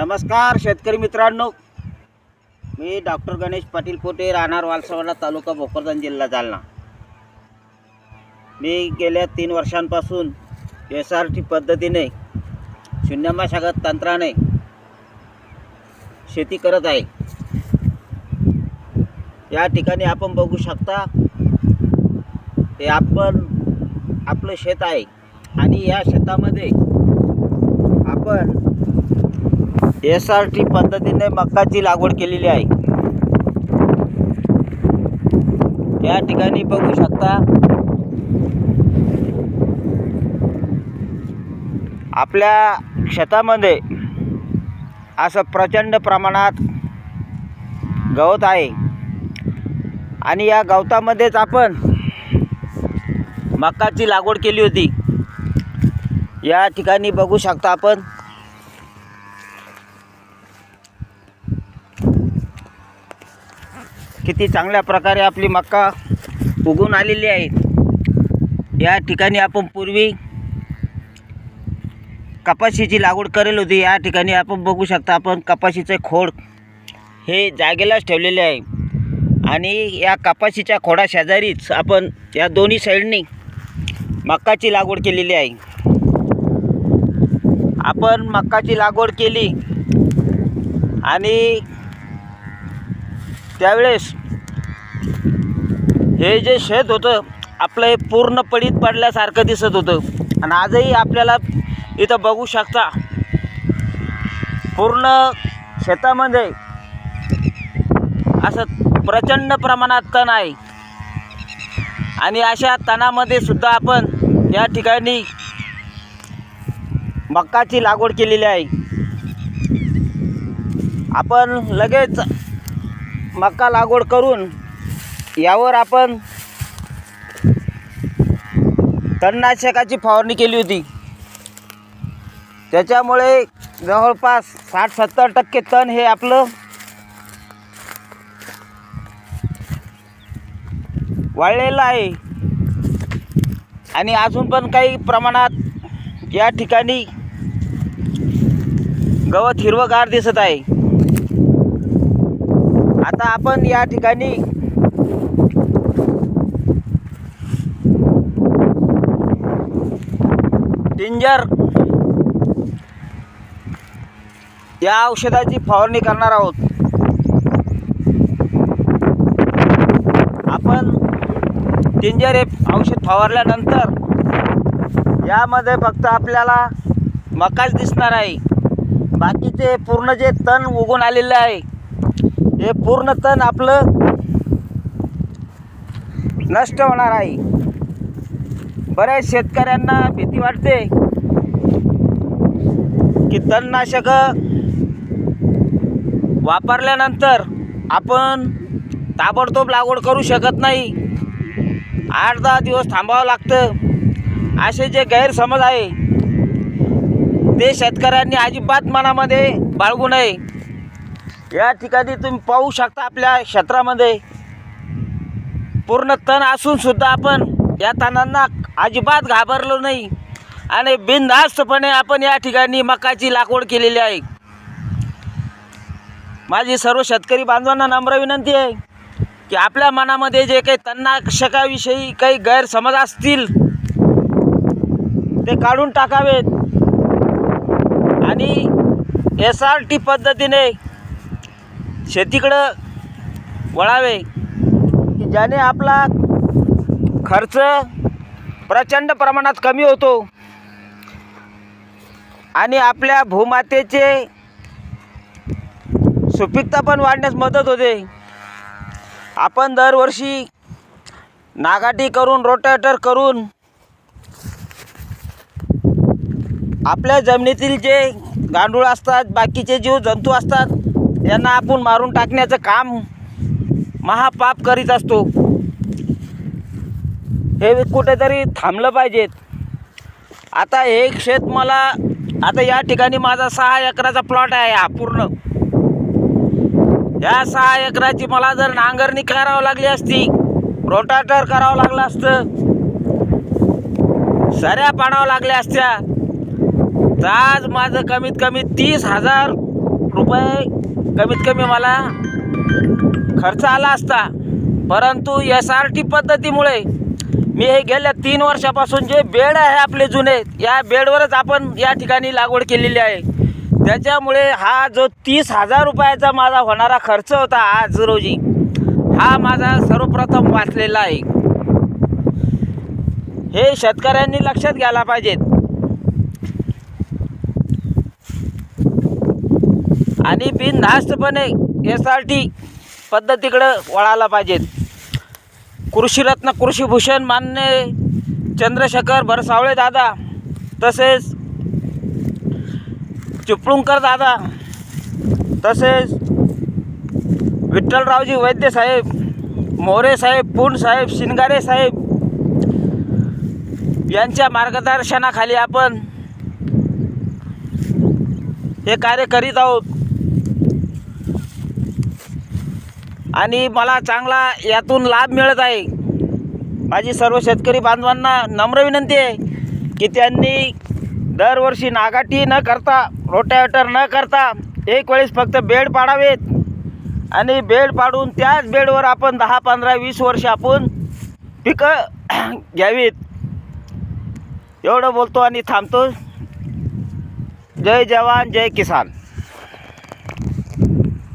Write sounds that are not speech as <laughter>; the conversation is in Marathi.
नमस्कार शेतकरी मित्रांनो. मी डॉक्टर गणेश पाटील पोटे राहणार वालसवाडा तालुका भोकरदन जिल्हा जालना. मी गेल्या तीन वर्षांपासून एस आर टी पद्धतीने शून्यमाशागत तंत्राने शेती करत आहे. या ठिकाणी आपण बघू शकता हे आपण आपलं शेत आहे. आणि या शेतामध्ये आपण एस आर टी पद्धतीने मकाची लागवड केलेली आहे. या ठिकाणी बघू शकता. आपल्या शेतामध्ये असं प्रचंड प्रमाणात गवत आहे. आणि या गवतामध्येच आपण मकाची लागवड केली होती. या ठिकाणी बघू शकता आपण. किती चांगल्या प्रकारे आपली मक्का उगून आलेली आहे. या ठिकाणी आपण पूर्वी कपाशीची लागवड करेल होती. या ठिकाणी आपण बघू शकता आपण कपाशीचे खोड हे जागेलाच ठेवलेले आहे. आणि या कपाशीच्या खोडा शेजारीच आपण या दोन्ही साईडनी मक्काची लागवड केलेली आहे. आपण मक्काची लागवड केली आणि त्यावेळेस हे जे शेत होतं आपलं हे पूर्ण पडीत पडल्यासारखं दिसत होतं. आणि आजही आपल्याला इथं बघू शकता पूर्ण शेतामध्ये असं प्रचंड प्रमाणात तण आहे. आणि अशा तणामध्ये सुद्धा आपण या ठिकाणी मक्काची लागवड केलेली आहे. आपण लगेच मका लागवड करून यावर आपण तणनाशकाची फवारणी केली होती. त्याच्यामुळे जवळपास साठ सत्तर टक्के तण हे आपलं वाळलेलं आहे. आणि अजून पण काही प्रमाणात या ठिकाणी गवत हिरवंगार दिसत आहे. आता आपण या ठिकाणी टिंजर या औषधाची फवारणी करणार आहोत. आपण टिंजर हे औषध फवारल्यानंतर यामध्ये फक्त आपल्याला मकाच दिसणार आहे. बाकीचे पूर्ण जे तण उगून आलेले आहे हे पूर्ण तण आपलं नष्ट होणार आहे. बऱ्याच शेतकऱ्यांना भीती वाटते की तणनाशक वापरल्यानंतर आपण ताबडतोब लागवड करू शकत नाही. आठ दहा दिवस थांबावं लागतं. असे जे गैरसमज आहे ते शेतकऱ्यांनी अजिबात मनामध्ये बाळगू नये. या ठिकाणी तुम्ही पाहू शकता आपल्या क्षेत्रामध्ये. पूर्ण तण असून सुद्धा आपण या तणांना अजिबात घाबरलो नाही. आणि बिनधास्तपणे आपण या ठिकाणी मकाची लागवड केलेली आहे. माझी सर्व शेतकरी बांधवांना नम्र विनंती आहे की आपल्या मनामध्ये जे काही तणनाशकाविषयी काही गैरसमज असतील ते काढून टाकावेत. आणि एस आर टी पद्धतीने शेतीकडं वळावे की ज्याने आपला खर्च प्रचंड प्रमाणात कमी होतो आणि आपल्या भूमातेचे सुपीकता पण वाढण्यास मदत होते. आपण दरवर्षी नागाटी करून रोटेटर करून आपल्या जमिनीतील जे गांडूळ असतात बाकीचे जीव जंतू असतात यांना आपण मारून टाकण्याचं काम महापाप करीत असतो. हे कुठेतरी थांबलं पाहिजेत. आता हे शेत मला आता या ठिकाणी माझा सहा एकराचा प्लॉट आहे हा पूर्ण. या सहा एकराची मला जर नांगरणी करावं लागली असती रोटाटर करावं लागलं असतं सऱ्या पाडावं लागल्या असत्या तर आज माझं कमीत कमी तीस हजार रुपये कमीत कमी मला खर्च आला असता. परंतु एस आर टी पद्धतीमुळे मी हे गेल्या तीन वर्षापासून जे बेड आहे आपले जुने या बेडवरच आपण या ठिकाणी लागवड केलेली आहे. त्याच्यामुळे हा जो तीस हजार रुपयाचा माझा होणारा खर्च होता आज रोजी हा माझा सर्वप्रथम वाचलेला आहे. हे शेतकऱ्यांनी लक्षात घ्यायला पाहिजेत. आणि बिनधास्तपणे एस आर टी पद्धतीकडं वळायला पाहिजेत. कृषीरत्न कृषीभूषण मान्य चंद्रशेखर भरसावळे दादा तसेच चिपळूणकर दादा तसेच विठ्ठलरावजी वैद्य साहेब मोरे साहेब पूण साहेब शिनगारे साहेब यांच्या मार्गदर्शनाखाली आपण हे कार्य करीत आहोत. आणि मला चांगला यातून लाभ मिळत आहे. माझी सर्व शेतकरी बांधवांना नम्र विनंती आहे की त्यांनी दरवर्षी नागाटी न करता रोटावेटर न करता एक वेळेस फक्त बेड पाडावेत. आणि बेड पाडून त्याच बेडवर आपण दहा पंधरा वीस वर्ष आपण पिकं <clears throat> घ्यावीत. एवढं बोलतो आणि थांबतो. जय जवान जय किसान.